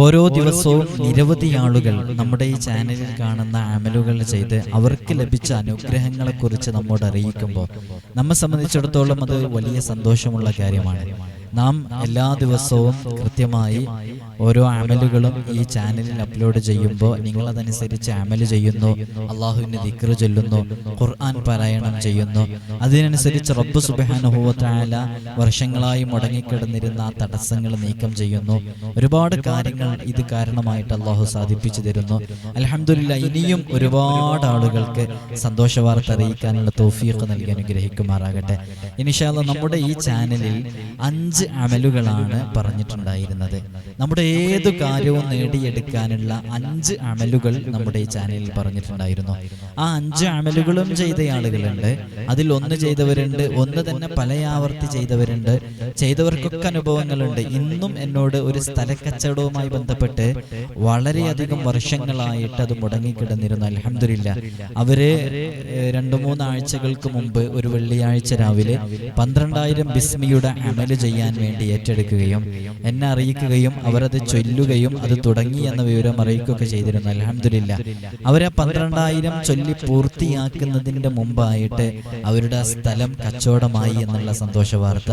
ഓരോ ദിവസവും നിരവധി ആളുകൾ നമ്മുടെ ഈ ചാനലിൽ കാണുന്ന അമലുകൾ ചെയ്ത് അവർക്ക് ലഭിച്ച അനുഗ്രഹങ്ങളെക്കുറിച്ച് നമ്മോട് അറിയിക്കുമ്പോൾ നമ്മെ സംബന്ധിച്ചിടത്തോളം അത് വലിയ സന്തോഷമുള്ള കാര്യമാണ്. നാം എല്ലാ ദിവസവും കൃത്യമായി ഓരോ അമലുകളും ഈ ചാനലിൽ അപ്ലോഡ് ചെയ്യുമ്പോൾ നിങ്ങൾ അതനുസരിച്ച് അമൽ ചെയ്യുന്നു അള്ളാഹുവിന്റെ ദിക്റ് ചൊല്ലുന്നു ഖുർആൻ പാരായണം ചെയ്യുന്നു. അതിനനുസരിച്ച് റബ്ബ് സുബാനുഭവത്തായ വർഷങ്ങളായി മുടങ്ങിക്കിടന്നിരുന്ന തടസ്സങ്ങൾ നീക്കം ചെയ്യുന്നു. ഒരുപാട് കാര്യങ്ങൾ ഇത് കാരണമായിട്ട് അള്ളാഹു സാധിപ്പിച്ചു തരുന്നു. അലഹമില്ല ഇനിയും ഒരുപാട് ആളുകൾക്ക് സന്തോഷ വാർത്ത അറിയിക്കാനുള്ള തോഫിയൊക്കെ നൽകി അനുഗ്രഹിക്കുമാറാകട്ടെ. ഇനിഷാല്ല നമ്മുടെ ഈ ചാനലിൽ അഞ്ച് അമലുകളാണ് പറഞ്ഞിട്ടുണ്ടായിരുന്നത്. നമ്മുടെ ഏതു കാര്യവും നേടിയെടുക്കാനുള്ള അഞ്ച് അമലുകൾ നമ്മുടെ ഈ ചാനലിൽ പറഞ്ഞിട്ടുണ്ടായിരുന്നു. ആ അഞ്ച് അമലുകളും ചെയ്ത ആളുകളുണ്ട്. അതിൽ ഒന്ന് ചെയ്തവരുണ്ട് ഒന്ന് തന്നെ പലയാവർത്തി ചെയ്തവരുണ്ട്. ചെയ്തവർക്കൊക്കെ അനുഭവങ്ങളുണ്ട്. ഇന്നും എന്നോട് ഒരു സ്ഥലക്കച്ചവടവുമായി ബന്ധപ്പെട്ട് വളരെയധികം വർഷങ്ങളായിട്ട് അത് മുടങ്ങിക്കിടന്നിരുന്നു. അലഹമില്ല അവർ രണ്ടു മൂന്നാഴ്ചകൾക്ക് മുമ്പ് ഒരു വെള്ളിയാഴ്ച രാവിലെ പന്ത്രണ്ടായിരം ബിസ്മിയുടെ അമൽ ചെയ്യാൻ വേണ്ടി ഏറ്റെടുക്കുകയും എന്നെ അറിയിക്കുകയും അവരത് ചൊല്ലുകയും അത് തുടങ്ങി എന്ന വിവരം അറിയിക്കുകയൊക്കെ ചെയ്തിരുന്നു. അലഹമില്ല അവരെ പന്ത്രണ്ടായിരം ചൊല്ലി പൂർത്തിയാക്കുന്നതിന്റെ മുമ്പായിട്ട് അവരുടെ സ്ഥലം കച്ചവടമായി എന്നുള്ള സന്തോഷ വാർത്ത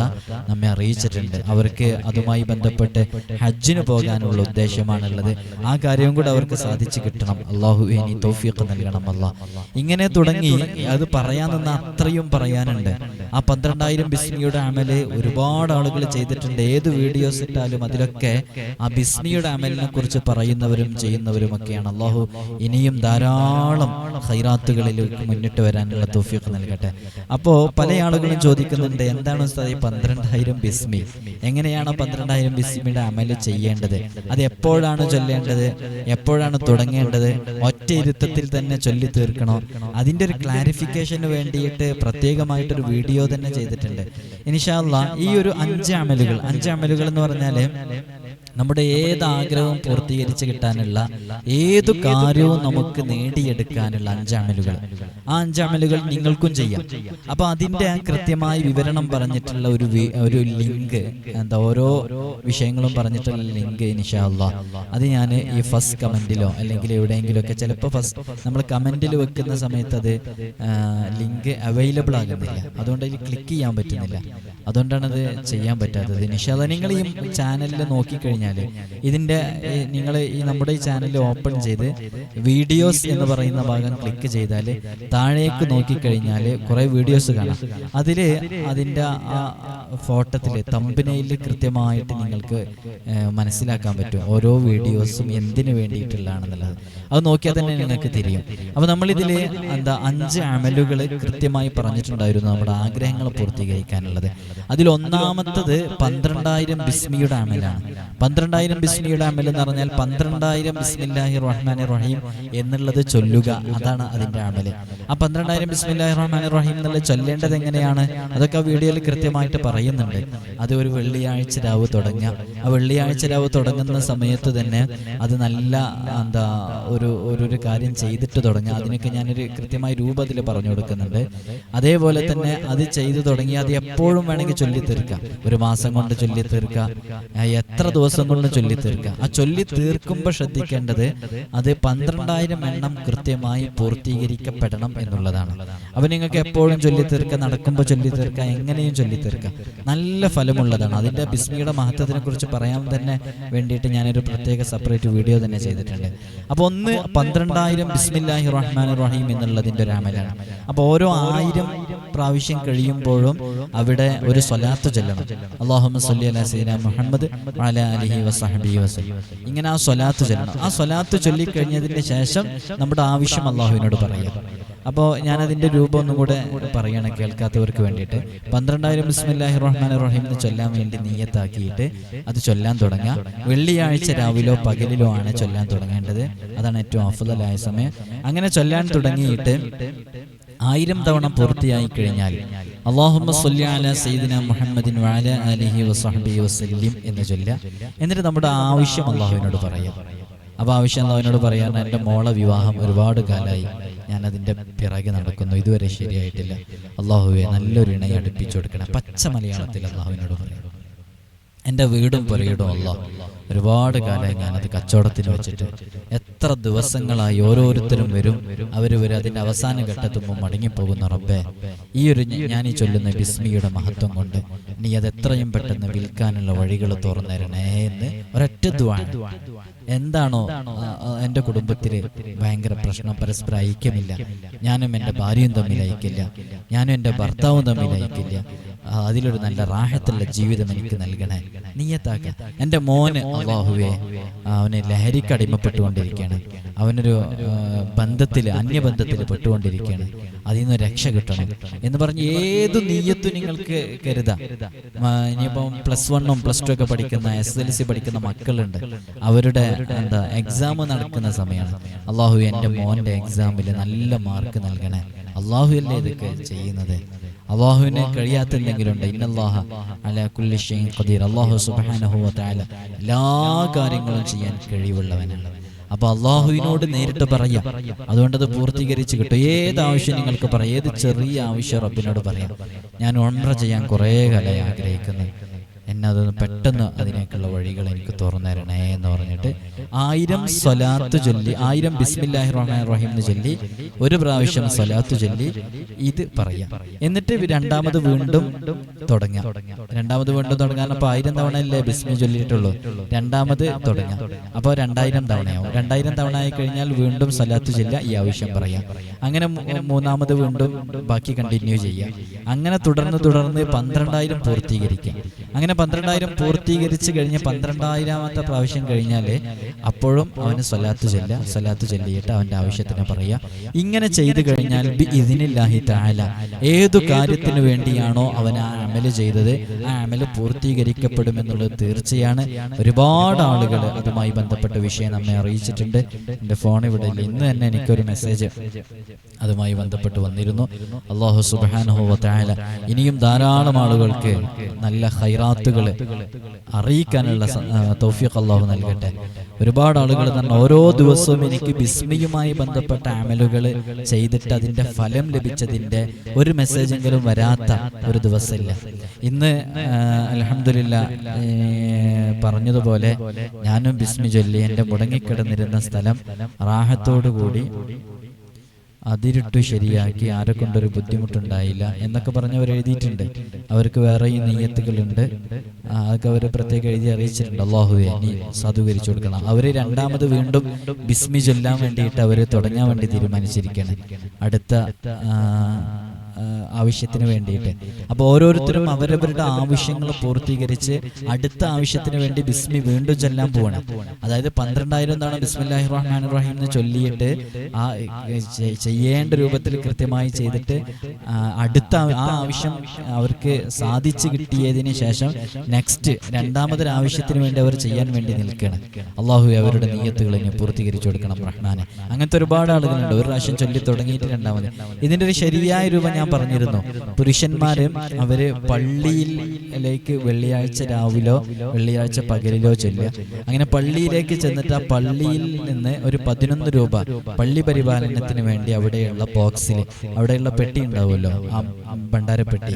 നമ്മെ അറിയിച്ചിട്ടുണ്ട്. അവർക്ക് അതുമായി ബന്ധപ്പെട്ട് ഹജ്ജിന് പോകാനുള്ള ഉദ്ദേശമാണുള്ളത്. ആ കാര്യവും കൂടെ അവർക്ക് സാധിച്ചു കിട്ടണം. അള്ളാഹു ഇനി തോഫിയൊക്കെ നൽകണം അല്ല. ഇങ്ങനെ തുടങ്ങി അത് പറയാൻ നിന്ന് അത്രയും പറയാനുണ്ട്. ആ പന്ത്രണ്ടായിരം ബിസ്മിയുടെ അമൽ ഒരുപാട് ആളുകൾ ചെയ്തിട്ടുണ്ട്. ഏത് വീഡിയോസ് ഇട്ടാലും അതിലൊക്കെ ആ ബിസ്മിയുടെ അമലിനെ കുറിച്ച് പറയുന്നവരും ചെയ്യുന്നവരും ഒക്കെയാണ് അള്ളാഹു ഇനിയും ധാരാളം ഹൈറാത്തുകളിലേക്ക് മുന്നിട്ട് വരാനുള്ള തോഫിയൊക്കെ നൽകട്ടെ. അപ്പോ പല ആളുകളും ചോദിക്കുന്നുണ്ട് എന്താണ് ഈ പന്ത്രണ്ടായിരം ബിസ്മി? എങ്ങനെയാണ് പന്ത്രണ്ടായിരം ബിസ്മിയുടെ അമൽ ചെയ്യേണ്ടത്? അത് എപ്പോഴാണ് ചൊല്ലേണ്ടത്? എപ്പോഴാണ് തുടങ്ങേണ്ടത്? ഒറ്റ ഇരുത്തത്തിൽ തന്നെ ചൊല്ലി തീർക്കണോ? അതിന്റെ ഒരു ക്ലാരിഫിക്കേഷന് വേണ്ടിയിട്ട് പ്രത്യേകമായിട്ടൊരു വീഡിയോ തന്നെ ചെയ്തിട്ടുണ്ട്. ഇനിഷാല്ല ഈ ഒരു അഞ്ച് അമലുകൾ അഞ്ച് അമലുകൾ എന്ന് പറഞ്ഞാൽ നമ്മുടെ ഏത് ആഗ്രഹവും പൂർത്തീകരിച്ച് കിട്ടാനുള്ള ഏതു കാര്യവും നമുക്ക് നേടിയെടുക്കാനുള്ള അഞ്ചാമലുകൾ. ആ അഞ്ചാമലുകൾ നിങ്ങൾക്കും ചെയ്യാം. അപ്പൊ അതിന്റെ കൃത്യമായ വിവരണം പറഞ്ഞിട്ടുള്ള ഒരു ഒരു ലിങ്ക് എന്താ ഓരോ വിഷയങ്ങളും പറഞ്ഞിട്ടുള്ള ലിങ്ക് ഇനിഷാല്ല അത് ഞാൻ ഈ ഫസ്റ്റ് കമന്റിലോ അല്ലെങ്കിൽ എവിടെയെങ്കിലും ഒക്കെ ചിലപ്പോൾ ഫസ്റ്റ് നമ്മൾ കമന്റിൽ വെക്കുന്ന സമയത്ത് അത് ലിങ്ക് അവൈലബിൾ ആകുന്നില്ല. അതുകൊണ്ട് അതിൽ ക്ലിക്ക് ചെയ്യാൻ പറ്റുന്നില്ല. അതുകൊണ്ടാണ് അത് ചെയ്യാൻ പറ്റാത്തത്. നിഷാദ നിങ്ങൾ ഈ ചാനലിൽ നോക്കിക്കഴിഞ്ഞാൽ ഇതിന്റെ നിങ്ങൾ ഈ നമ്മുടെ ഈ ചാനൽ ഓപ്പൺ ചെയ്ത് വീഡിയോസ് എന്ന് പറയുന്ന ഭാഗം ക്ലിക്ക് ചെയ്താൽ താഴേക്ക് നോക്കിക്കഴിഞ്ഞാൽ കുറേ വീഡിയോസ് കാണാം. അതിൽ അതിന്റെ ആ ഫോട്ടത്തിൽ തമ്പിനയിൽ കൃത്യമായിട്ട് നിങ്ങൾക്ക് മനസ്സിലാക്കാൻ പറ്റും. ഓരോ വീഡിയോസും എന്തിനു വേണ്ടിയിട്ടുള്ളതാണെന്നുള്ളത്. അത് നോക്കിയാൽ തന്നെ നിങ്ങൾക്ക് തിരിയും. അപ്പോൾ നമ്മളിതിൽ എന്താ അഞ്ച് അമലുകൾ കൃത്യമായി പറഞ്ഞിട്ടുണ്ടായിരുന്നു നമ്മുടെ ആഗ്രഹങ്ങൾ പൂർത്തീകരിക്കാനുള്ളത്. അതിൽ ഒന്നാമത്തത് പന്ത്രണ്ടായിരം ബിസ്മിയുടെ അമലാണ്. പന്ത്രണ്ടായിരം ബിസ്മിയുടെ അമൽ എന്ന് പറഞ്ഞാൽ പന്ത്രണ്ടായിരം ബിസ്മില്ലാഹി റഹ്മാൻ റഹീം എന്നുള്ളത് ചൊല്ലുക അതാണ് അതിന്റെ അമൽ. ആ പന്ത്രണ്ടായിരം ബിസ്മില്ലാഹി റഹ്മാൻ റഹീം എന്നുള്ളത് ചൊല്ലേണ്ടത് എങ്ങനെയാണ്? അതൊക്കെ വീഡിയോയിൽ കൃത്യമായിട്ട് പറയുന്നുണ്ട്. അത് ഒരു വെള്ളിയാഴ്ച രാവ് തുടങ്ങുക. ആ വെള്ളിയാഴ്ച രാവ് തുടങ്ങുന്ന സമയത്ത് തന്നെ അത് നല്ല എന്താ ഒരു ഒരു കാര്യം ചെയ്തിട്ട് തുടങ്ങുക. അതിനൊക്കെ ഞാനൊരു കൃത്യമായ രൂപത്തിൽ പറഞ്ഞു കൊടുക്കുന്നുണ്ട്. അതേപോലെ തന്നെ അത് ചെയ്തു തുടങ്ങി അത് എപ്പോഴും വേണമെങ്കിൽ ചൊല്ലി തീർക്കാം ഒരു മാസം കൊണ്ട് ചൊല്ലി തീർക്കാം എത്ര ദിവസം കൊണ്ട് ചൊല്ലി തീർക്കാം ആ ചൊല്ലി തീർക്കുമ്പോൾ ശ്രദ്ധിക്കേണ്ടത് അത് പന്ത്രണ്ടായിരം എണ്ണം കൃത്യമായി പൂർത്തീകരിക്കപ്പെടണം എന്നുള്ളതാണ്. അപ്പൊ നിങ്ങൾക്ക് എപ്പോഴും ചൊല്ലി തീർക്കാം നടക്കുമ്പോൾ ചൊല്ലി തീർക്കാം എങ്ങനെയും ചൊല്ലി തീർക്കാം നല്ല ഫലമുള്ളതാണ്. അതിന്റെ ബിസ്മിയുടെ മഹത്വത്തിനെ കുറിച്ച് പറയാൻ തന്നെ വേണ്ടിയിട്ട് ഞാനൊരു പ്രത്യേക സെപ്പറേറ്റ് വീഡിയോ തന്നെ ചെയ്തിട്ടുണ്ട്. അപ്പോൾ ഒന്ന് പന്ത്രണ്ടായിരം ബിസ്മില്ലാഹി റഹ്മാൻ റഹീം എന്നുള്ളതിന്റെ ഒരു അമലാണ്. അപ്പോൾ ഓരോ ആയിരം പ്രാവശ്യം കഴിയുമ്പോഴും അവിടെ ഒരു സ്വലാത്ത് ചൊല്ലണം. അള്ളാഹുമ്മ സല്ലി അലാ സീന മുഹമ്മദ് അലിഹി വസഹബിഹി വസല്ലം. ഇങ്ങനെ ആ സ്വലാത്ത് ചൊല്ലണം. ആ സ്വലാത്ത് ചൊല്ലിക്കഴിഞ്ഞതിന് ശേഷം നമ്മുടെ ആവശ്യം അള്ളാഹുവിനോട് പറയാം. അപ്പോൾ ഞാനതിന്റെ രൂപം ഒന്നും കൂടെ പറയണം കേൾക്കാത്തവർക്ക് വേണ്ടിയിട്ട്. പന്ത്രണ്ടായിരം ബിസ്മില്ലാഹി റഹ്മാൻ റഹീം എന്ന് ചൊല്ലാൻ വേണ്ടി നീയത്താക്കിയിട്ട് അത് ചൊല്ലാൻ തുടങ്ങുക വെള്ളിയാഴ്ച രാവിലോ പകലിലോ ആണ് ചൊല്ലാൻ തുടങ്ങേണ്ടത്. അതാണ് ഏറ്റവും അഫുതലായ സമയം. അങ്ങനെ ചൊല്ലാൻ തുടങ്ങിയിട്ട് ആയിരം തവണ പൂർത്തിയായി കഴിഞ്ഞാൽ അള്ളാഹുമ്മ സല്ലി അല സയ്യിദിന മുഹമ്മദിൻ അലിഹി വസല്ലിം എന്ന് ചൊല്ലുക എന്നിട്ട് നമ്മുടെ ആവശ്യം അള്ളാഹുവിനോട് പറയാം. അപ്പോൾ ആവശ്യം അള്ളാഹുവിനോട് പറയാൻ എന്റെ മോളെ വിവാഹം ഒരുപാട് കാലമായി ഞാൻ അതിന്റെ പിറകെ നടക്കുന്നു. ഇതുവരെ ശരിയായിട്ടില്ല. അള്ളാഹുവെ നല്ലൊരു ഇണയെ അടുപ്പിച്ചു കൊടുക്കണം. പച്ച മലയാളത്തിൽ അള്ളാഹുവിനോട് പറയണം എന്റെ വീടും പുരയിടും അല്ല ഒരുപാട് കാലമായി ഞാനത് കച്ചവടത്തിന് വെച്ചിട്ട് എത്ര ദിവസങ്ങളായി ഓരോരുത്തരും വരും. അവർ വരും. അതിന്റെ അവസാന ഘട്ടത്തുമ്പോൾ മടങ്ങിപ്പോകുന്ന റബ്ബേ ഈ ഒരു ഞാൻ ഈ ചൊല്ലുന്ന ബിസ്മിയുടെ മഹത്വം കൊണ്ട് നീ അത് എത്രയും പെട്ടെന്ന് വിൽക്കാനുള്ള വഴികൾ തുറന്നരണേ എന്ന് ഒരൊറ്റ ദ്വാണ് എന്താണോ എന്റെ കുടുംബത്തിലെ എന്റെ കുടുംബത്തിൽ ഭയങ്കര പ്രശ്നം പരസ്പരം ഐക്യമില്ല ഞാനും എന്റെ ഭാര്യയും തമ്മിൽ ഐക്യമില്ല ഞാനും എന്റെ ഭർത്താവും തമ്മിൽ ഐക്യമില്ല അതിലൊരു നല്ല റാഹത്തുള്ള ജീവിതം എനിക്ക് നൽകണേ. നീയത്താക്ക എന്റെ മോന് അള്ളാഹുവെ അവന് ലഹരിക്ക് അടിമപ്പെട്ടുകൊണ്ടിരിക്കുകയാണ്. അവനൊരു ബന്ധത്തിൽ അന്യബന്ധത്തിൽ പെട്ടുകൊണ്ടിരിക്കുകയാണ്. അതിൽ നിന്ന് രക്ഷ കിട്ടണം എന്ന് പറഞ്ഞ് ഏത് നീയത്തും നിങ്ങൾക്ക് കരുതാം. ഇനിയിപ്പം പ്ലസ് വണ്ണും പ്ലസ് ടു ഒക്കെ പഠിക്കുന്ന എസ് എൽ സി പഠിക്കുന്ന മക്കളുണ്ട്. അവരുടെ എന്താ എക്സാം നടക്കുന്ന സമയമാണ്. അള്ളാഹു എന്റെ മോന്റെ എക്സാമിൽ നല്ല മാർക്ക് നൽകണേ. അള്ളാഹു അല്ലേ ഇതൊക്കെ ചെയ്യുന്നത്? അള്ളാഹുവിന് കഴിയാത്ത എന്തെങ്കിലും ഉണ്ട് ഇന്നല്ലാഹ അല കുല്ലി ഷൈഇൻ ഖദീർ. അള്ളാഹു സുബ്ഹാനഹു വ എല്ലാ കാര്യങ്ങളും ചെയ്യാൻ കഴിവുള്ളവനാണ്. അപ്പൊ അള്ളാഹുവിനോട് നേരിട്ട് പറയാം. അതുകൊണ്ട് അത് പൂർത്തീകരിച്ച് കിട്ടും. ഏത് ആവശ്യം നിങ്ങൾക്ക് പറയാം? ഏത് ചെറിയ ആവശ്യം റബ്ബിനോട് പറയാം. ഞാൻ ഒൺറ ചെയ്യാൻ കുറേ കാലമായി ആഗ്രഹിക്കുന്നു. എന്നെ അതൊന്ന് പെട്ടെന്ന് അതിനേക്കുള്ള വഴികൾ എനിക്ക് തുറന്നു തരണേ എന്ന് പറഞ്ഞിട്ട് ആയിരം സ്വലാത്ത് ചൊല്ലി ആയിരം ബിസ്മില്ലാഹി റഹ്മാൻ റഹീം എന്ന് ചൊല്ലി ഒരു പ്രാവശ്യം സ്വലാത്ത് ചൊല്ലി ഇത് പറയാം. എന്നിട്ട് രണ്ടാമത് വീണ്ടും തുടങ്ങാം. രണ്ടാമത് വീണ്ടും തുടങ്ങാൻ അപ്പൊ ആയിരം തവണ അല്ലേ ബിസ്മി ചൊല്ലിയിട്ടുള്ളൂ? രണ്ടാമത് തുടങ്ങാം. അപ്പോൾ രണ്ടായിരം തവണയാവും. രണ്ടായിരം തവണ ആയി കഴിഞ്ഞാൽ വീണ്ടും സ്വലാത്ത് ചൊല്ല ഈ ആവശ്യം പറയാം. അങ്ങനെ മൂന്നാമത് വീണ്ടും ബാക്കി കണ്ടിന്യൂ ചെയ്യാം അങ്ങനെ തുടർന്ന് തുടർന്ന് പന്ത്രണ്ടായിരം പൂർത്തീകരിക്കാം അങ്ങനെ പന്ത്രണ്ടായിരം പൂർത്തീകരിച്ച് കഴിഞ്ഞ പന്ത്രണ്ടായിരാമത്തെ പ്രാവശ്യം കഴിഞ്ഞാൽ അപ്പോഴും അവന് സ്വലാത്ത് ചൊല്ല സ്വലാത്ത് ചൊല്ലിയിട്ട് അവന്റെ ആവശ്യത്തിന് പറയുക. ഇങ്ങനെ ചെയ്തു കഴിഞ്ഞാൽ ബി ഇതിനില്ലാഹി താല ഏതു കാര്യത്തിന് വേണ്ടിയാണോ അവൻ ആ അമൽ ചെയ്തത് ആ അമൽ പൂർത്തീകരിക്കപ്പെടുമെന്നുള്ളത് തീർച്ചയാണ്. ഒരുപാട് ആളുകൾ അതുമായി ബന്ധപ്പെട്ട വിഷയം നമ്മെ അറിയിച്ചിട്ടുണ്ട്. എന്റെ ഫോൺ ഇവിടെ ഇന്ന് തന്നെ എനിക്കൊരു മെസ്സേജ് അതുമായി ബന്ധപ്പെട്ട് വന്നിരുന്നു. അള്ളാഹു സുബാനുഹോ താല ഇനിയും ധാരാളം ആളുകൾക്ക് നല്ല ഹൈറാത്തുകൾ അറിയിക്കാനുള്ള തൗഫിഖ് അള്ളാഹു നൽകട്ടെ. ഒരുപാട് ആളുകൾ തന്നെ ഓരോ ദിവസവും എനിക്ക് ബിസ്മിയുമായി ബന്ധപ്പെട്ട അമലുകൾ ചെയ്തിട്ട് അതിന്റെ ഫലം ലഭിച്ചതിന്റെ ഒരു മെസ്സേജെങ്കിലും വരാത്ത ഒരു ദിവസമില്ല. ഇന്ന് അലഹമില്ല പറഞ്ഞതുപോലെ ഞാനും ബിസ്മി ചൊല്ലി എന്റെ മുടങ്ങിക്കിടന്നിരുന്ന സ്ഥലം റാഹത്തോടുകൂടി അതിരിട്ടു ശരിയാക്കി ആരെ കൊണ്ടൊരു ബുദ്ധിമുട്ടുണ്ടായില്ല എന്നൊക്കെ പറഞ്ഞ് അവർ എഴുതിയിട്ടുണ്ട്. അവർക്ക് വേറെ ഈ നെയ്യത്തുകളുണ്ട് അതൊക്കെ അവർ പ്രത്യേകം എഴുതി അറിയിച്ചിട്ടുണ്ട്. അള്ളാഹുവെ നീ സാധൂകരിച്ചു കൊടുക്കണം. അവർ രണ്ടാമത് വീണ്ടും ബിസ്മി ചൊല്ലാൻ വേണ്ടിയിട്ട് അവർ തുടങ്ങാൻ വേണ്ടി തീരുമാനിച്ചിരിക്കുകയാണ്. അടുത്ത ആവശ്യത്തിന് വേണ്ടിയിട്ട്. അപ്പോൾ ഓരോരുത്തരും അവരവരുടെ ആവശ്യങ്ങൾ പൂർത്തീകരിച്ച് അടുത്ത ആവശ്യത്തിന് വേണ്ടി ബിസ്മി വീണ്ടും ചൊല്ലാൻ പോവാണ്. അതായത് പന്ത്രണ്ടായിരം തവണ ബിസ്മില്ലാഹി റഹ്മാൻ റഹീം എന്ന് ചൊല്ലിയിട്ട് ആ ചെയ്യേണ്ട രൂപത്തിൽ കൃത്യമായി ചെയ്തിട്ട് അടുത്ത ആ- ആവശ്യം അവർക്ക് സാധിച്ചു കിട്ടിയതിന് ശേഷം നെക്സ്റ്റ് രണ്ടാമതൊരു ആവശ്യത്തിന് വേണ്ടി അവർ ചെയ്യാൻ വേണ്ടി നിൽക്കുകയാണ്. അള്ളാഹു അവരുടെ നീയത്തുകൾ ഇനി പൂർത്തീകരിച്ചു കൊടുക്കണം റഹ്മാനെ. അങ്ങനത്തെ ഒരുപാട് ആളുകളുണ്ട്. ഒരു പ്രാവശ്യം ചൊല്ലി തുടങ്ങിയിട്ട് രണ്ടാമത്. ഇതിന്റെ ഒരു ശരിയായ രൂപം ഞാൻ പറഞ്ഞിരുന്നു. പുരുഷന്മാര് അവർ പള്ളിയിലേക്ക് വെള്ളിയാഴ്ച രാവിലോ വെള്ളിയാഴ്ച പകലിലോ ചെല്ലുക. അങ്ങനെ പള്ളിയിലേക്ക് ചെന്നിട്ട് ആ പള്ളിയിൽ നിന്ന് ഒരു പതിനൊന്ന് രൂപ പള്ളി പരിപാലനത്തിന് വേണ്ടി അവിടെയുള്ള ബോക്സിൽ അവിടെയുള്ള പെട്ടി ഉണ്ടാവുമല്ലോ ആ ഭണ്ഡാരപ്പെട്ടി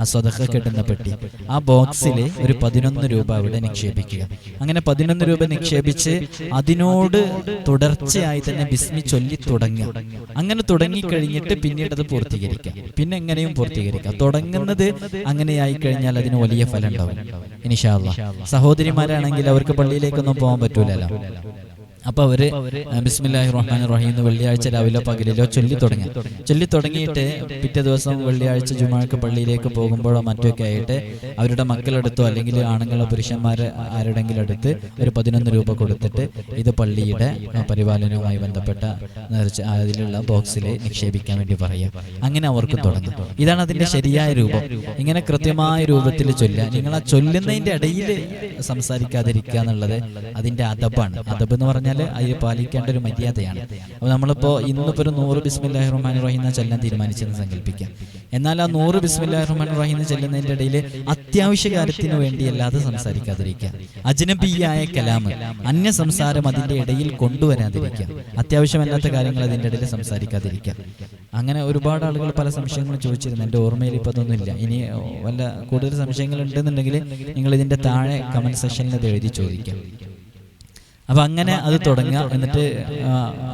ആ സ്വതക്ക കെട്ടുന്ന പെട്ടി ആ ബോക്സിൽ ഒരു പതിനൊന്ന് രൂപ അവിടെ നിക്ഷേപിക്കുക. അങ്ങനെ പതിനൊന്ന് രൂപ നിക്ഷേപിച്ച് അതിനോട് തുടർച്ചയായി തന്നെ ബിസ്മി ചൊല്ലി തുടങ്ങുക. അങ്ങനെ തുടങ്ങി കഴിഞ്ഞിട്ട് പിന്നീട് അത് പൂർത്തീകരിക്കാം പിന്നെ എങ്ങനെയും പൂർത്തീകരിക്കാം. തുടങ്ങുന്നത് അങ്ങനെയായി കഴിഞ്ഞാൽ അതിന് വലിയ ഫലം ഉണ്ടാവും ഇനിഷാല്ല സഹോദരിമാരാണെങ്കിൽ അവർക്ക് പള്ളിയിലേക്കൊന്നും പോകാൻ പറ്റൂലല്ലോ. അപ്പൊ അവർ ബിസ്മില്ലാഹി റഹ്മാൻ റഹീം എന്ന് വെള്ളിയാഴ്ച രാവിലെ പകലിലോ ചൊല്ലി തുടങ്ങി. ചൊല്ലി തുടങ്ങിയിട്ട് പിറ്റേ ദിവസം വെള്ളിയാഴ്ച ജുമാക്ക് പള്ളിയിലേക്ക് പോകുമ്പോഴോ മറ്റൊക്കെ ആയിട്ട് അവരുടെ മക്കളെടുത്തോ അല്ലെങ്കിൽ ആണുങ്ങളോ പുരുഷന്മാരെ ആരുടെങ്കിലും അടുത്ത് ഒരു പതിനൊന്ന് രൂപ കൊടുത്തിട്ട് ഇത് പള്ളിയുടെ പരിപാലനവുമായി ബന്ധപ്പെട്ട അതിലുള്ള ബോക്സിൽ നിക്ഷേപിക്കാൻ വേണ്ടി പറയാം. അങ്ങനെ അവർക്ക് തുടങ്ങും. ഇതാണ് അതിന്റെ ശരിയായ രൂപം. ഇങ്ങനെ കൃത്യമായ രൂപത്തിൽ ചൊല്ലുക. നിങ്ങൾ ആ ചൊല്ലുന്നതിന്റെ ഇടയിൽ സംസാരിക്കാതിരിക്കുക എന്നുള്ളത് അതിന്റെ അതപ്പാണ് അദബ് എന്ന് പറഞ്ഞാൽ അതിൽ പാലിക്കേണ്ട ഒരു മര്യാദയാണ്. അപ്പോൾ നമ്മളിപ്പോൾ ഇന്നിപ്പോൾ ഒരു നൂറ് ബിസ്മില്ലാഹി റഹ്മാൻ റഹീം എന്ന് ചെല്ലാൻ തീരുമാനിച്ചെന്ന് സങ്കല്പിക്കാം. എന്നാൽ ആ നൂറ് ബിസ്മില്ലാഹി റഹ്മാൻ റഹീം എന്ന് ചെല്ലുന്നതിന്റെ ഇടയിൽ അത്യാവശ്യ കാര്യത്തിന് വേണ്ടിയല്ലാതെ സംസാരിക്കാതിരിക്കുക. അജനബിയായ കലാമ് അന്യ സംസാരം അതിന്റെ ഇടയിൽ കൊണ്ടുവരാതിരിക്കുക. അത്യാവശ്യമല്ലാത്ത കാര്യങ്ങൾ അതിന്റെ ഇടയിൽ സംസാരിക്കാതിരിക്കുക. അങ്ങനെ ഒരുപാട് ആളുകൾ പല സംശയങ്ങളും ചോദിച്ചിരുന്നു. എന്റെ ഓർമ്മയിൽ ഇപ്പോൾ അതൊന്നുമില്ല ഇനി വല്ല കൂടുതൽ സംശയങ്ങൾ ഉണ്ടെന്നുണ്ടെങ്കിൽ നിങ്ങൾ ഇതിന്റെ താഴെ കമന്റ് സെക്ഷനിൽ അത് എഴുതി ചോദിക്കാം. അപ്പൊ അങ്ങനെ അത് തുടങ്ങുക. എന്നിട്ട്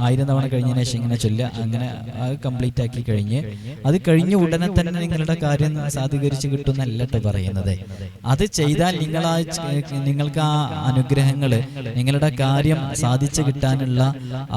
ആയിരം തവണ കഴിഞ്ഞതിന് ശേഷം ഇങ്ങനെ ചൊല്ലുക. അങ്ങനെ അത് കംപ്ലീറ്റ് ആക്കി കഴിഞ്ഞ് അത് കഴിഞ്ഞ ഉടനെ തന്നെ നിങ്ങളുടെ കാര്യം സാധീകരിച്ച് കിട്ടുന്നല്ല കേട്ടോ പറയുന്നത്. അത് ചെയ്താൽ നിങ്ങൾ ആ നിങ്ങൾക്ക് ആ അനുഗ്രഹങ്ങൾ നിങ്ങളുടെ കാര്യം സാധിച്ചു കിട്ടാനുള്ള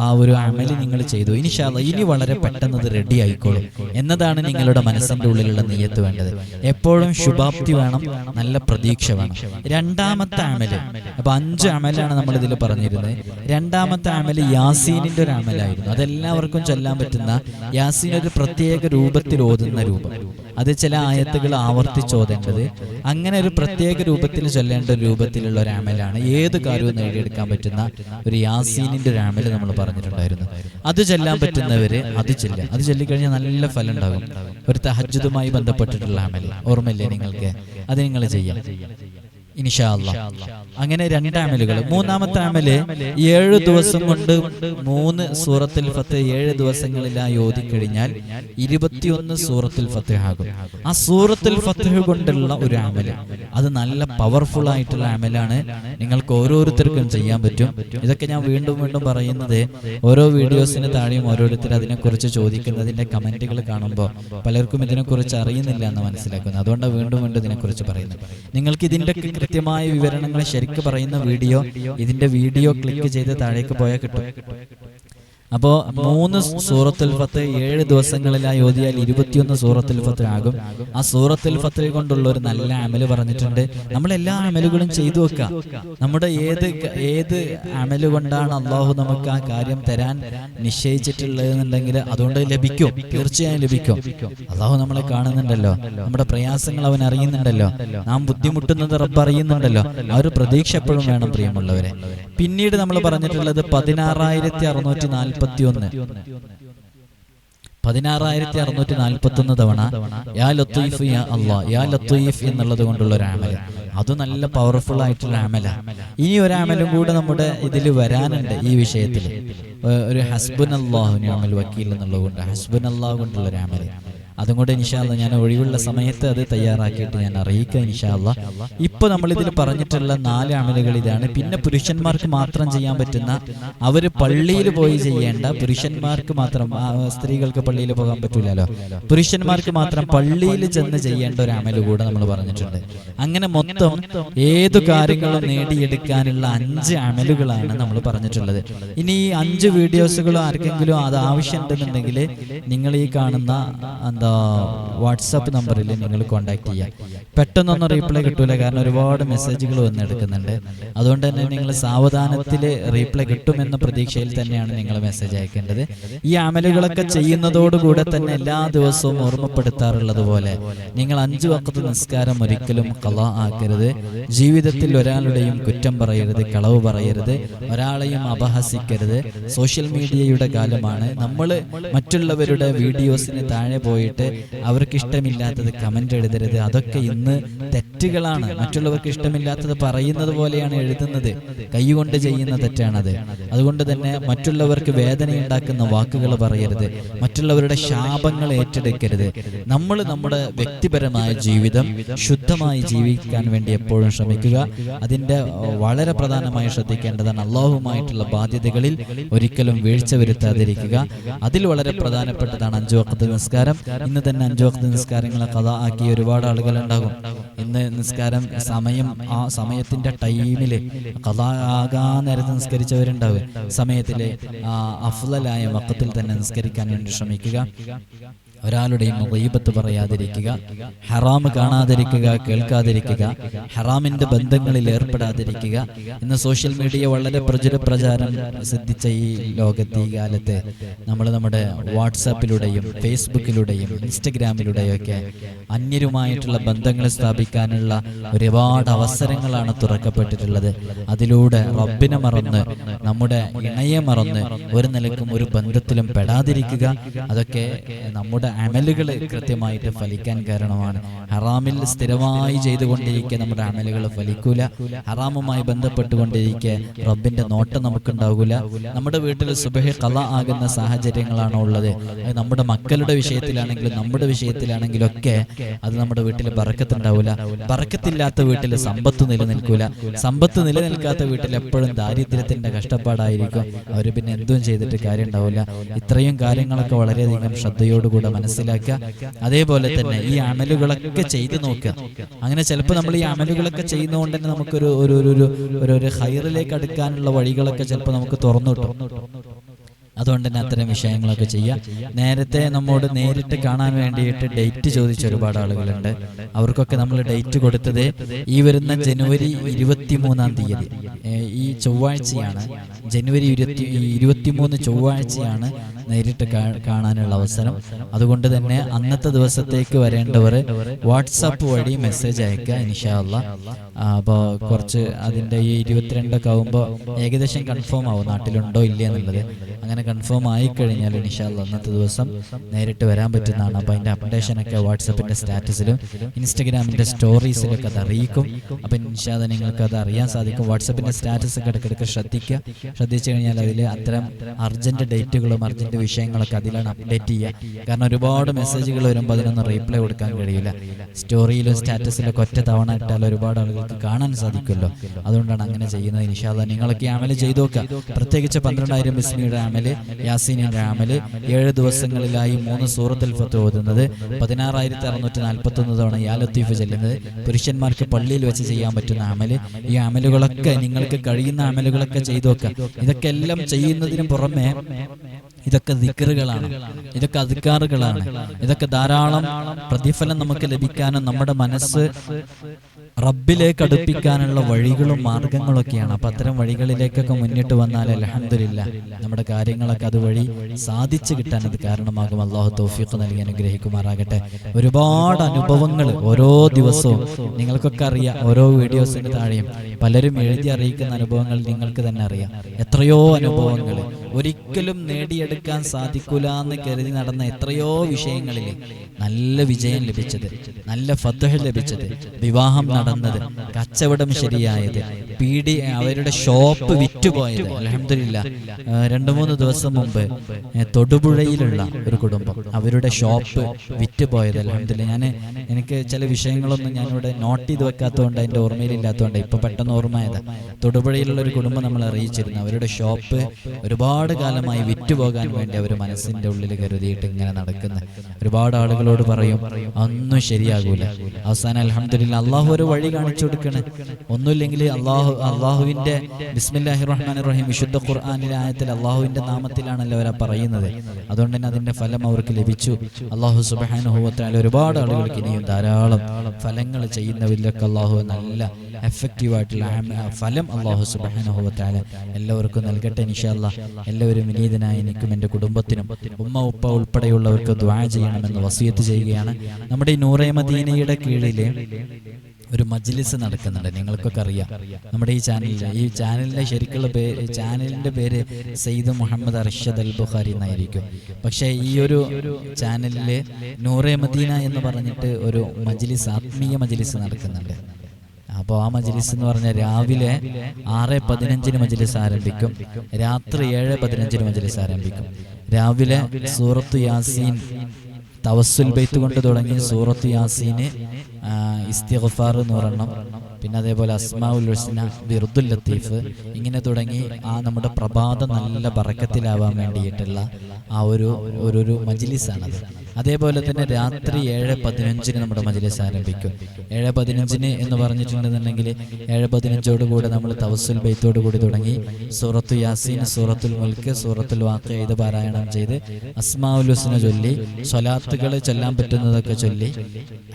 ആ ഒരു അമൽ നിങ്ങൾ ചെയ്തു. ഇനി ഇനി വളരെ പെട്ടെന്ന് അത് റെഡി ആയിക്കോളും. എന്നതാണ് നിങ്ങളുടെ മനസ്സിന്റെ ഉള്ളിലുള്ള നെയ്യത്ത് വേണ്ടത്. എപ്പോഴും ശുഭാപ്തി വേണം. നല്ല പ്രതീക്ഷ വേണം. രണ്ടാമത്തെ അമൽ. അപ്പൊ അഞ്ച് അമലാണ് നമ്മൾ ഇതിൽ പറഞ്ഞിരുന്നത്. രണ്ടാമത്തെ അമൽ യാസീനിന്റെ ഒരു അമലായിരുന്നു അതെല്ലാവർക്കും ചൊല്ലാൻ പറ്റുന്ന യാസീൻ ഒരു പ്രത്യേക രൂപത്തിൽ ഓതുന്ന രൂപം. അത് ചില ആയത്തുകൾ ആവർത്തിച്ച് ഓതേണ്ടത് അങ്ങനെ ഒരു പ്രത്യേക രൂപത്തിൽ ചൊല്ലേണ്ട ഒരു രൂപത്തിലുള്ള ഒരു അമലാണ് ഏത് കാര്യവും നേടിയെടുക്കാൻ പറ്റുന്ന ഒരു യാസീനിന്റെ ഒരു അമൽ നമ്മൾ പറഞ്ഞിട്ടുണ്ടായിരുന്നു. അത് ചൊല്ലാൻ പറ്റുന്നവര് അത് ചെല്ലുക. അത് ചൊല്ലിക്കഴിഞ്ഞാൽ നല്ല ഫലം ഉണ്ടാകും ഒരു തഹജ്ജുദുമായി ബന്ധപ്പെട്ടിട്ടുള്ള അമല ഓർമ്മയില്ലേ നിങ്ങൾക്ക്? അത് നിങ്ങൾ ചെയ്യാം. ഇൻഷാ അല്ലാ അങ്ങനെ രണ്ട് അമലുകൾ മൂന്നാമത്തെ അമൽ ഏഴ് ദിവസം കൊണ്ട് മൂന്ന് സൂറത്തിൽ ഫത്ത് ഏഴ് ദിവസങ്ങളിലായി ഓതി കഴിഞ്ഞാൽ ഇരുപത്തിയൊന്ന് സൂറത്തിൽ ആകും. ആ സൂറത്തിൽ ഫത്ത് കൊണ്ടുള്ള ഒരു അമൽ. അത് നല്ല പവർഫുൾ ആയിട്ടുള്ള അമലാണ് നിങ്ങൾക്ക് ഓരോരുത്തർക്കും ചെയ്യാൻ പറ്റും. ഇതൊക്കെ ഞാൻ വീണ്ടും വീണ്ടും പറയുന്നത് ഓരോ വീഡിയോസിന് താഴെയും ഓരോരുത്തർ അതിനെക്കുറിച്ച് ചോദിക്കുന്നതിന്റെ കമന്റുകൾ കാണുമ്പോൾ പലർക്കും ഇതിനെക്കുറിച്ച് അറിയുന്നില്ല എന്ന് മനസ്സിലാക്കുന്നു. അതുകൊണ്ടാണ് വീണ്ടും വീണ്ടും ഇതിനെക്കുറിച്ച് പറയുന്നത്. നിങ്ങൾക്ക് ഇതിന്റെ കൃത്യമായ വിവരണങ്ങൾ ശരിക്ക് പറയുന്ന വീഡിയോ ഇതിന്റെ വീഡിയോ ക്ലിക്ക് ചെയ്ത് താഴേക്ക് പോയാൽ കിട്ടും. അപ്പോ മൂന്ന് സൂറത്തുൽ ഫത്ത് ഏഴ് ദിവസങ്ങളിലായി ഓതിയാൽ ഇരുപത്തിയൊന്ന് സൂറത്തുൽ ഫത്ത് ആകും. ആ സൂറത്തുൽ ഫത്തിൽ കൊണ്ടുള്ള ഒരു നല്ല അമൽ പറഞ്ഞിട്ടുണ്ട്. നമ്മൾ എല്ലാ അമലുകളും ചെയ്തു വെക്കുക. നമ്മുടെ ഏത് ഏത് അമൽ കൊണ്ടാണ് അള്ളാഹു നമുക്ക് ആ കാര്യം തരാൻ നിശ്ചയിച്ചിട്ടുള്ളതെന്നുണ്ടെങ്കിൽ അതുകൊണ്ട് ലഭിക്കും. തീർച്ചയായും ലഭിക്കും. അള്ളാഹു നമ്മളെ കാണുന്നുണ്ടല്ലോ. നമ്മുടെ പ്രയാസങ്ങൾ അവൻ അറിയുന്നുണ്ടല്ലോ. നാം ബുദ്ധിമുട്ടുന്നത് റബ്ബ് അറിയുന്നുണ്ടല്ലോ. ആ ഒരു പ്രതീക്ഷ എപ്പോഴും വേണം പ്രിയമുള്ളവരെ. പിന്നീട് നമ്മൾ പറഞ്ഞിട്ടുള്ളത് പതിനാറായിരത്തി അറുന്നൂറ്റി നാൽപ്പത്തി ഒന്ന് പതിനാറായിരത്തി അറുന്നൂറ്റി നാൽപ്പത്തി ഒന്ന് തവണ യാ ലത്തീഫ് യാ അള്ളാ യാ ലത്തീഫ് എന്നുള്ളത് കൊണ്ടുള്ള ഒരു ആമല അത് നല്ല പവർഫുൾ ആയിട്ടുള്ള ആമല ഇനി ഒരു ആമലും കൂടെ നമ്മുടെ ഇതിൽ വരാനുണ്ട് ഈ വിഷയത്തിൽ ഒരു ഹസ്ബുൻ അള്ളാഹു വക്കീൽ എന്നുള്ളത് കൊണ്ട് ഹസ്ബുൻ അള്ളാഹു കൊണ്ടുള്ള ഒരു ആമല അതും കൂടെ ഇൻഷാല്ല ഞാൻ ഒഴിവുള്ള സമയത്ത് അത് തയ്യാറാക്കിയിട്ട് ഞാൻ അറിയിക്കാം ഇൻഷാല്ല ഇപ്പൊ നമ്മൾ ഇതിൽ പറഞ്ഞിട്ടുള്ള നാല് അമലുകൾ ഇതാണ്. പിന്നെ പുരുഷന്മാർക്ക് മാത്രം ചെയ്യാൻ പറ്റുന്ന അവർ പള്ളിയിൽ പോയി ചെയ്യേണ്ട പുരുഷന്മാർക്ക് മാത്രം സ്ത്രീകൾക്ക് പള്ളിയിൽ പോകാൻ പറ്റൂലല്ലോ. പുരുഷന്മാർക്ക് മാത്രം പള്ളിയിൽ ചെന്ന് ചെയ്യേണ്ട ഒരു അമൽ കൂടെ നമ്മൾ പറഞ്ഞിട്ടുണ്ട്. അങ്ങനെ മൊത്തം ഏതു കാര്യങ്ങളും നേടിയെടുക്കാനുള്ള അഞ്ച് അമലുകളാണ് നമ്മൾ പറഞ്ഞിട്ടുള്ളത്. ഇനി ഈ അഞ്ച് വീഡിയോസുകളും ആർക്കെങ്കിലും അത് ആവശ്യമുണ്ടെന്നുണ്ടെങ്കിൽ നിങ്ങൾ ഈ കാണുന്ന എന്താ വാട്സാപ്പ് നമ്പറിൽ നിങ്ങൾ കോൺടാക്ട് ചെയ്യാം. പെട്ടെന്നൊന്നും റീപ്ലൈ കിട്ടൂല കാരണം ഒരുപാട് മെസ്സേജുകൾ വന്നെടുക്കുന്നുണ്ട്. അതുകൊണ്ട് തന്നെ നിങ്ങൾ സാവധാനത്തിൽ റീപ്ലൈ കിട്ടുമെന്ന പ്രതീക്ഷയിൽ തന്നെയാണ് നിങ്ങൾ മെസ്സേജ് അയക്കേണ്ടത്. ഈ അമലുകളൊക്കെ ചെയ്യുന്നതോടുകൂടെ തന്നെ എല്ലാ ദിവസവും ഓർമ്മപ്പെടുത്താറുള്ളത് പോലെ നിങ്ങൾ അഞ്ചു വക്കത്ത് നിസ്കാരം ഒരിക്കലും കള ആക്കരുത്. ജീവിതത്തിൽ ഒരാളുടെയും കുറ്റം പറയരുത് കളവ് പറയരുത് ഒരാളെയും അപഹസിക്കരുത്. സോഷ്യൽ മീഡിയയുടെ കാലമാണ്. നമ്മൾ മറ്റുള്ളവരുടെ വീഡിയോസിന് താഴെ പോയിട്ട് അവർക്ക് ഇഷ്ടമില്ലാത്തത് കമന്റ് എഴുതരുത്. അതൊക്കെ ഇന്ന് തെറ്റുകളാണ്. മറ്റുള്ളവർക്ക് ഇഷ്ടമില്ലാത്തത് പറയുന്നത് പോലെയാണ് എഴുതുന്നത്. കൈകൊണ്ട് ചെയ്യുന്ന തെറ്റാണത്. അതുകൊണ്ട് തന്നെ മറ്റുള്ളവർക്ക് വേദനയുണ്ടാക്കുന്ന വാക്കുകൾ പറയരുത്. മറ്റുള്ളവരുടെ ശാപങ്ങൾ ഏറ്റെടുക്കരുത്. നമ്മൾ നമ്മുടെ വ്യക്തിപരമായ ജീവിതം ശുദ്ധമായി ജീവിക്കാൻ വേണ്ടി എപ്പോഴും ശ്രമിക്കുക. അതിന്റെ വളരെ പ്രധാനമായി ശ്രദ്ധിക്കേണ്ടതാണ് അള്ളാഹുമായിട്ടുള്ള ബാധ്യതകളിൽ ഒരിക്കലും വീഴ്ച വരുത്താതിരിക്കുക. അതിൽ വളരെ പ്രധാനപ്പെട്ടതാണ് അഞ്ചു വക്കത്ത് നിസ്കാരം. ഇന്ന് തന്നെ അഞ്ചു വക്ത നിസ്കാരങ്ങളെ കഥ ആക്കി ഒരുപാട് ആളുകൾ ഉണ്ടാകും ഇന്ന് നിസ്കാരം സമയം ആ സമയത്തിന്റെ ടൈമിൽ കഥ ആകാൻ നേരത്തെ നിസ്കരിച്ചവരുണ്ടാവും സമയത്തിലെ അഫ്ലലായ വക്കത്തിൽ തന്നെ നിസ്കരിക്കാൻ വേണ്ടി ശ്രമിക്കുക. ഒരാളുടെയും ഗൈബത്ത് പറയാതിരിക്കുക ഹറാമ് കാണാതിരിക്കുക കേൾക്കാതിരിക്കുക ഹറാമിന്റെ ബന്ധങ്ങളിൽ ഏർപ്പെടാതിരിക്കുക ഇന്ന് സോഷ്യൽ മീഡിയ വളരെ പ്രചുര പ്രചാരം സിദ്ധിച്ച ഈ ലോകത്ത് ഈ കാലത്ത് നമ്മൾ നമ്മുടെ വാട്സാപ്പിലൂടെയും ഫേസ്ബുക്കിലൂടെയും ഇൻസ്റ്റഗ്രാമിലൂടെയും ഒക്കെ അന്യരുമായിട്ടുള്ള ബന്ധങ്ങൾ സ്ഥാപിക്കാനുള്ള ഒരുപാട് അവസരങ്ങളാണ് തുറക്കപ്പെട്ടിട്ടുള്ളത്. അതിലൂടെ റബ്ബിനെ മറന്ന് നമ്മുടെ ഇണയെ മറന്ന് ഒരു നിലക്കും ഒരു ബന്ധത്തിലും പെടാതിരിക്കുക. അതൊക്കെ നമ്മുടെ അമലുകൾ കൃത്യമായിട്ട് ഫലിക്കാൻ കാരണമാണ്. ഹറാമിൽ സ്ഥിരമായി ചെയ്തുകൊണ്ടിരിക്കുക നമ്മുടെ അമലുകൾ ഫലിക്കൂല. ഹറാമുമായി ബന്ധപ്പെട്ടുകൊണ്ടിരിക്കുക റബ്ബിന്റെ നോട്ടം നമുക്കുണ്ടാകൂല. നമ്മുടെ വീട്ടിൽ സുബഹ കല ആകുന്ന സാഹചര്യങ്ങളാണ് ഉള്ളത് നമ്മുടെ മക്കളുടെ വിഷയത്തിലാണെങ്കിലും നമ്മുടെ വിഷയത്തിലാണെങ്കിലും ഒക്കെ അത് നമ്മുടെ വീട്ടിൽ ബറക്കത്തുണ്ടാവില്ല ബറക്കത്തില്ലാത്ത വീട്ടിൽ സമ്പത്ത് നിലനിൽക്കൂല. സമ്പത്ത് നിലനിൽക്കാത്ത വീട്ടിൽ എപ്പോഴും ദാരിദ്ര്യത്തിന്റെ കഷ്ടപ്പാടായിരിക്കും. അവർ പിന്നെ എന്തും ചെയ്തിട്ട് കാര്യം ഉണ്ടാവില്ല ഇത്രയും കാര്യങ്ങളൊക്കെ വളരെയധികം ശ്രദ്ധയോടുകൂടെ മനസ്സിലാക്കുക. അതേപോലെ തന്നെ ഈ അമലുകളൊക്കെ ചെയ്തു നോക്കുക. അങ്ങനെ ചിലപ്പോൾ നമ്മൾ ഈ അമലുകളൊക്കെ ചെയ്യുന്നതുകൊണ്ട് തന്നെ നമുക്കൊരു ഒരു ഒരു ഒരു ഹൈറിലേക്ക് അടുക്കാനുള്ള വഴികളൊക്കെ ചിലപ്പോൾ നമുക്ക് തുറന്നു അതുകൊണ്ട് തന്നെ അത്തരം വിഷയങ്ങളൊക്കെ ചെയ്യുക. നേരത്തെ നമ്മോട് നേരിട്ട് കാണാൻ വേണ്ടിയിട്ട് ഡേറ്റ് ചോദിച്ച ഒരുപാട് ആളുകളുണ്ട്. അവർക്കൊക്കെ നമ്മൾ ഡേറ്റ് കൊടുത്തത് ഈ വരുന്ന ജനുവരി ഇരുപത്തി മൂന്നാം തീയതി ഈ ചൊവ്വാഴ്ചയാണ്. ജനുവരി ഇരുപത്തി ഇരുപത്തിമൂന്ന് ചൊവ്വാഴ്ചയാണ് നേരിട്ട് കാണാനുള്ള അവസരം. അതുകൊണ്ട് തന്നെ അന്നത്തെ ദിവസത്തേക്ക് വരേണ്ടവർ വാട്സാപ്പ് വഴി മെസ്സേജ് അയക്കുക ഇൻഷാല്ല അപ്പോൾ കുറച്ച് അതിന്റെ ഈ ഇരുപത്തിരണ്ടൊക്കെ ആകുമ്പോൾ ഏകദേശം കൺഫേം ആവും നാട്ടിലുണ്ടോ ഇല്ല എന്നുള്ളത്. അങ്ങനെ കൺഫേം ആയി കഴിഞ്ഞാൽ ഇൻഷാല്ല അന്നത്തെ ദിവസം നേരിട്ട് വരാൻ പറ്റുന്നതാണ്. അപ്പോൾ അതിന്റെ അപ്ഡേഷനൊക്കെ വാട്സപ്പിന്റെ സ്റ്റാറ്റസിലും ഇൻസ്റ്റഗ്രാമിന്റെ സ്റ്റോറീസിലൊക്കെ അത് അറിയിക്കും. അപ്പം ഇൻഷാല്ല നിങ്ങൾക്ക് അത് അറിയാൻ സാധിക്കും. വാട്സപ്പിന്റെ സ്റ്റാറ്റസ് ഒക്കെ ഇടയ്ക്കിടയ്ക്ക് ശ്രദ്ധിക്കുക. ശ്രദ്ധിച്ചു കഴിഞ്ഞാൽ അതിൽ അത്തരം അർജന്റ് ഡേറ്റുകളും അർജന്റ് വിഷയങ്ങളൊക്കെ അതിലാണ് അപ്ഡേറ്റ് ചെയ്യുക. കാരണം ഒരുപാട് മെസ്സേജുകൾ വരുമ്പോൾ അതിനൊന്നും റീപ്ലൈ കൊടുക്കാൻ കഴിയില്ല. സ്റ്റോറിയിലും സ്റ്റാറ്റസിലൊക്കെ ഒറ്റ തവണ ഇട്ടാൽ ഒരുപാട് ആളുകൾക്ക് കാണാൻ സാധിക്കുമല്ലോ. അതുകൊണ്ടാണ് അങ്ങനെ ചെയ്യുന്നത്. ഇൻഷാല്ല നിങ്ങളൊക്കെ അമൽ ചെയ്തു നോക്കുക. പ്രത്യേകിച്ച് പന്ത്രണ്ടായിരം ബിസ്മിയുടെ അമൽ യാസീനിയുടെ അമൽ ഏഴ് ദിവസങ്ങളിലായി മൂന്ന് സൂറത്തിൽ ഫത്ത് ഓതുന്നത് പതിനാറായിരത്തി അറുന്നൂറ്റി നാൽപ്പത്തി ഒന്ന് തവണ യാ ലത്തീഫ് ചെല്ലുന്നത് പുരുഷന്മാർക്ക് പള്ളിയിൽ വെച്ച് ചെയ്യാൻ പറ്റുന്ന അമൽ ഈ അമലുകളൊക്കെ നിങ്ങൾക്ക് കഴിയുന്ന അമലുകളൊക്കെ ചെയ്തു നോക്കുക. ഇതൊക്കെ. എല്ലാം ചെയ്യുന്നതിന് പുറമെ ഇതൊക്കെ ദിക്കറുകളാണ്. ഇതൊക്കെ അധികാറുകളാണ് ഇതൊക്കെ ധാരാളം പ്രതിഫലം നമുക്ക് ലഭിക്കാനും നമ്മുടെ മനസ്സ് റബ്ബിലേക്ക് അടുപ്പിക്കാനുള്ള വഴികളും മാർഗങ്ങളൊക്കെയാണ്. അപ്പൊ അത്തരം വഴികളിലേക്കൊക്കെ മുന്നിട്ട് വന്നാൽ അലഹമില്ല നമ്മുടെ കാര്യങ്ങളൊക്കെ അതുവഴി സാധിച്ചു കിട്ടാൻ അത് കാരണമാകും. അള്ളാഹു തൗഫീഖ് നൽകി അനുഗ്രഹിക്കുമാറാകട്ടെ. ഒരുപാട് അനുഭവങ്ങൾ ഓരോ ദിവസവും നിങ്ങൾക്കൊക്കെ അറിയാം. ഓരോ വീഡിയോസിന് താഴെയും പലരും എഴുതി അറിയിക്കുന്ന അനുഭവങ്ങൾ നിങ്ങൾക്ക് തന്നെ അറിയാം. എത്രയോ അനുഭവങ്ങൾ ഒരിക്കലും നേടിയെടുക്കാൻ സാധിക്കൂല എന്ന് കരുതി നടന്ന എത്രയോ വിഷയങ്ങളിൽ നല്ല വിജയം ലഭിച്ചത് നല്ല ഫത്തഹ് ലഭിച്ചത് വിവാഹം നടന്നത് കച്ചവടം ശരിയായത് പീഡി അവരുടെ ഷോപ്പ് വിറ്റുപോയത് അലഹമില്ല രണ്ടു മൂന്ന് ദിവസം മുമ്പ് തൊടുപുഴയിലുള്ള ഒരു കുടുംബം അവരുടെ ഷോപ്പ് വിറ്റുപോയത് അലഹമില്ല ഞാൻ എനിക്ക് ചില വിഷയങ്ങളൊന്നും ഞാനിവിടെ നോട്ട് ചെയ്ത് വെക്കാത്തതുകൊണ്ട് അതിന്റെ ഓർമ്മയിലില്ലാത്തതുകൊണ്ട് ഇപ്പൊ പെട്ടെന്ന് ഓർമ്മയത് തൊടുപുഴയിലുള്ള ഒരു കുടുംബം നമ്മൾ അറിയിച്ചിരുന്നു. അവരുടെ ഷോപ്പ് ഒരുപാട് കാലമായി വിറ്റുപോകാൻ വേണ്ടി അവർ മനസ്സിന്റെ ഉള്ളിൽ കരുതിയിട്ട് ഇങ്ങനെ നടക്കുന്നത് ഒരുപാട് ആളുകളോട് പറയും അന്നും ശരിയാകൂല. അവസാനം അലഹമില്ല അള്ളാഹു ഒരു വഴി കാണിച്ചു കൊടുക്കണേ. ഒന്നുമില്ലെങ്കിൽ അള്ളാഹു അള്ളാഹുവിന്റെ ബിസ്മില്ലാഹി റഹ്മാൻ റഹീം വിശുദ്ധ ഖുർആാനിലെ ആയത്തിൽ അള്ളാഹുവിന്റെ നാമത്തിലാണല്ലോ അവരെ പറയുന്നത്. അതുകൊണ്ട് തന്നെ അതിന്റെ ഫലം അവർക്ക് ലഭിച്ചു. അള്ളാഹു സുബാനുഭവത്താൽ ഒരുപാട് ആളുകൾക്ക് ഇനിയും ധാരാളം ഫലങ്ങൾ ചെയ്യുന്നവരിലൊക്കെ അള്ളാഹു നല്ല എഫക്റ്റീവ് ആയിട്ടുള്ള ഫലം അള്ളാഹു സുബാനുഭവത്താല എല്ലാവർക്കും നൽകട്ടെ നിഷാല്ല എല്ലാവരും വിനീതനായ എനിക്കും എന്റെ കുടുംബത്തിനും ഉമ്മ ഉപ്പ ഉൾപ്പെടെയുള്ളവർക്ക് ദ്വാ ചെയ്യണമെന്ന് വസിയത്ത് ചെയ്യുകയാണ്. നമ്മുടെ ഈ നൂറേ മദീനയുടെ കീഴിലെ ഒരു മജ്ലിസ് നടക്കുന്നുണ്ട്. നിങ്ങൾക്കൊക്കെ അറിയാം. നമ്മുടെ ഈ ചാനലിൽ ഈ ചാനലിന്റെ ശരിക്കുള്ള പേര് ചാനലിന്റെ പേര് സയ്യിദ് മുഹമ്മദ് അർഷദ് അൽ ബുഖാരി എന്നായിരിക്കും. പക്ഷേ ഈ ഒരു ചാനലിൽ നൂറെ മദീന എന്ന് പറഞ്ഞിട്ട് ഒരു മജ്ലിസ് ആത്മീയ മജ്ലിസ് നടക്കുന്നുണ്ട്. അപ്പോൾ ആ മജ്ലിസ് എന്ന് പറഞ്ഞാൽ രാവിലെ ആറ് പതിനഞ്ചിന് മജ്ലിസ് ആരംഭിക്കും. രാത്രി ഏഴ് പതിനഞ്ചിന് മജ്ലിസ് ആരംഭിക്കും. രാവിലെ സൂറത്ത് യാസീൻ തവസ്സുൽ ബൈത്ത് കൊണ്ട് തുടങ്ങി സൂറത്ത് യാസീന് ഇസ്തിഗ്ഫാർ എന്ന് പറയണം. പിന്നെ അതേപോലെ അസ്മാഉൽ ഹുസ്ന ബിർദുൽ ലത്തീഫ് ഇങ്ങനെ തുടങ്ങി ആ നമ്മുടെ പ്രഭാതം നല്ല ബറക്കത്തിലാവാൻ വേണ്ടിയിട്ടുള്ള ആ ഒരു ഒരു മജ്ലിസാണത്. അതേപോലെ തന്നെ രാത്രി ഏഴ് പതിനഞ്ചിന് നമ്മുടെ മജിലിസ് ആരംഭിക്കും. ഏഴ് പതിനഞ്ചിന് എന്ന് പറഞ്ഞിട്ടുണ്ടെന്നുണ്ടെങ്കിൽ ഏഴ് പതിനഞ്ചോട് കൂടെ നമ്മൾ തവസുൽ ബൈത്തോട് കൂടി തുടങ്ങി സൂറത്തു യാസീൻ സൂറത്തുൽ മുൽക്ക് സൂറത്തുൽ വാക്ക് ചെയ്ത് പാരായണം ചെയ്ത് അസ്മാഉൽ ഹുസ്ന ചൊല്ലി സ്വലാത്തുകൾ ചൊല്ലാൻ പറ്റുന്നതൊക്കെ ചൊല്ലി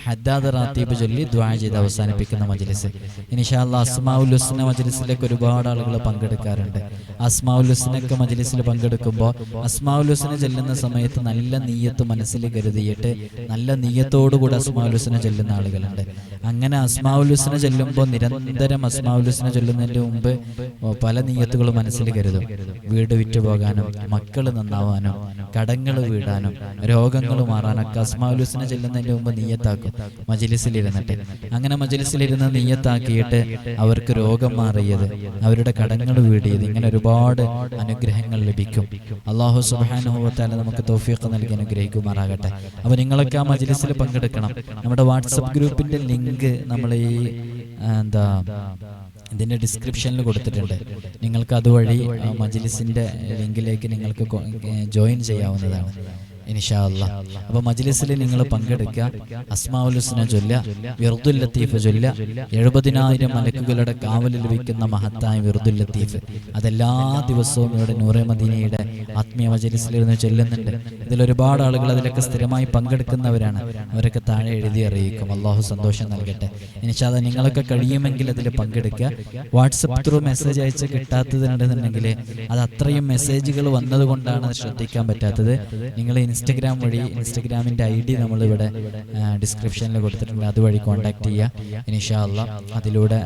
ഹദ്ദാദ് റാത്തീബ് ചൊല്ലി ദ്വാ ചെയ്ത് അവസാനിപ്പിക്കുന്ന മജ്ലിസ്. ഇനിഷാല്ല അസ്മാഉൽ ഹുസ്ന മജ്ലിസിലേക്ക് ഒരുപാട് ആളുകൾ പങ്കെടുക്കാറുണ്ട്. അസ്മാഉൽ ഹുസ്നക്ക് മജ്ലിസിൽ പങ്കെടുക്കുമ്പോൾ അസ്മാഉൽ ഹുസ്ന ചെല്ലുന്ന സമയത്ത് നല്ല നീയത്ത് മനസ്സിൽ കരുതിയിട്ട് നല്ല നീയത്തോടുകൂടി അസ്മാഉൽ ഹുസ്ന ചെല്ലുന്ന ആളുകളുണ്ട്. അങ്ങനെ അസ്മാഉൽ ഹുസ്ന ചെല്ലുമ്പോൾ നിരന്തരം അസ്മാഉൽ ഹുസ്ന മുമ്പ് പല നീയത്തുകളും മനസ്സിൽ കരുതും. വീട് വിറ്റു പോകാനും മക്കൾ നന്നാവാനും കടങ്ങൾ വീടാനും രോഗങ്ങൾ മാറാനൊക്കെ അസ്മാഉൽ ഹുസ്ന മുമ്പ് നീയത്താക്കും. മജിലിസിലിരുന്നിട്ട്. അങ്ങനെ മജിലിസിലിരുന്ന് നീയത്താക്കിയിട്ട് അവർക്ക് രോഗം മാറിയത് അവരുടെ കടങ്ങൾ വീടിയത് ഇങ്ങനെ ഒരുപാട് അനുഗ്രഹങ്ങൾ ലഭിക്കും. അള്ളാഹു സുബാനുഭവത്താല നമുക്ക് തോഫിയൊക്കെ നൽകി അനുഗ്രഹിക്കുമാറാകട്ടെ. അപ്പോൾ നിങ്ങളൊക്കെ ആ മജിലിസിൽ പങ്കെടുക്കണം. നമ്മുടെ വാട്സപ്പ് ഗ്രൂപ്പിന്റെ ലിങ്ക് നമ്മൾ ഈ എന്താ ഇതിന്റെ ഡിസ്ക്രിപ്ഷനിൽ കൊടുത്തിട്ടുണ്ട്. നിങ്ങൾക്ക് അതുവഴി മജ്ലിസിന്റെ ലിങ്കിലേക്ക് നിങ്ങൾക്ക് ജോയിൻ ചെയ്യാവുന്നതാണ്. ഇൻഷാ അല്ലാ അപ്പൊ മജ്ലിസിൽ നിങ്ങൾ പങ്കെടുക്കുക അസ്മാഉൽ ഹുസ്ന ചൊല്ല വിർദുൽ ലത്തീഫ് ചൊല്ല എഴുപതിനായിരം മലക്കുകളുടെ കാവലിൽ ലഭിക്കുന്ന മഹത്തായ വിർദുൽ ലത്തീഫ് അതെല്ലാ ദിവസവും ഇവിടെ നൂറെ മദീനയുടെ ആത്മീയ മജലിസിലിരുന്ന് ചൊല്ലുന്നുണ്ട്. ഇതിൽ ഒരുപാട് ആളുകൾ അതിലൊക്കെ സ്ഥിരമായി പങ്കെടുക്കുന്നവരാണ്. അവരൊക്കെ താഴെ എഴുതി അറിയിക്കും. അള്ളാഹു സന്തോഷം നൽകട്ടെ. ഇനിഷാദ നിങ്ങളൊക്കെ കഴിയുമെങ്കിൽ അതിൽ പങ്കെടുക്കുക വാട്സപ്പ് ത്രൂ മെസ്സേജ് അയച്ച് കിട്ടാത്തതിനുണ്ടെന്നുണ്ടെങ്കിൽ അത് അത്രയും മെസ്സേജുകൾ വന്നതുകൊണ്ടാണ് ശ്രദ്ധിക്കാൻ പറ്റാത്തത്. നിങ്ങൾ ഇൻസ്റ്റഗ്രാം വഴി ഇൻസ്റ്റഗ്രാമിന്റെ ഐ ഡി നമ്മളിവിടെ ഡിസ്ക്രിപ്ഷനിൽ കൊടുത്തിട്ടുണ്ട്. അതുവഴി കോൺടാക്ട് ചെയ്യുക ഇനിഷാല്ല അതിലൂടെ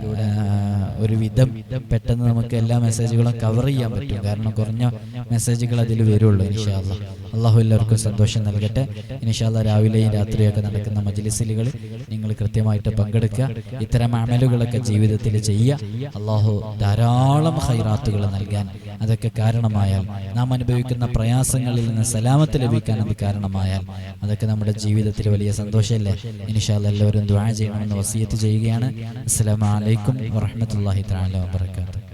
ഒരു വിധം പെട്ടെന്ന് നമുക്ക് എല്ലാ മെസ്സേജുകളും കവർ ചെയ്യാൻ പറ്റും. കാരണം കുറഞ്ഞ മെസ്സേജുകൾ അതിൽ വരുള്ളൂ ഇനിഷാല്ല അള്ളാഹു എല്ലാവർക്കും സന്തോഷം നൽകട്ടെ. ഇനിഷാല്ല രാവിലെയും രാത്രിയൊക്കെ നടക്കുന്ന മജ്ലിസിലുകൾ നിങ്ങൾ കൃത്യമായിട്ട് പങ്കെടുക്കുക. ഇത്തരം അമലുകളൊക്കെ ജീവിതത്തിൽ ചെയ്യുക. അള്ളാഹു ധാരാളം ഹൈറാത്തുകൾ നൽകാൻ. അതൊക്കെ കാരണമായാൽ നാം അനുഭവിക്കുന്ന പ്രയാസങ്ങളിൽ നിന്ന് സലാമത്ത് ലഭിക്കാൻ അത് കാരണമായാൽ അതൊക്കെ നമ്മുടെ ജീവിതത്തിൽ വലിയ സന്തോഷമല്ലേ? ഇനിഷാല്ല എല്ലാവരും ദ്വാ ചെയ്യണമെന്ന് വസീയത്ത് ചെയ്യുകയാണ്. അസ്സലാമു അലൈക്കും വറഹ്മത്തുള്ളാഹി തആല വബറകാതുഹു.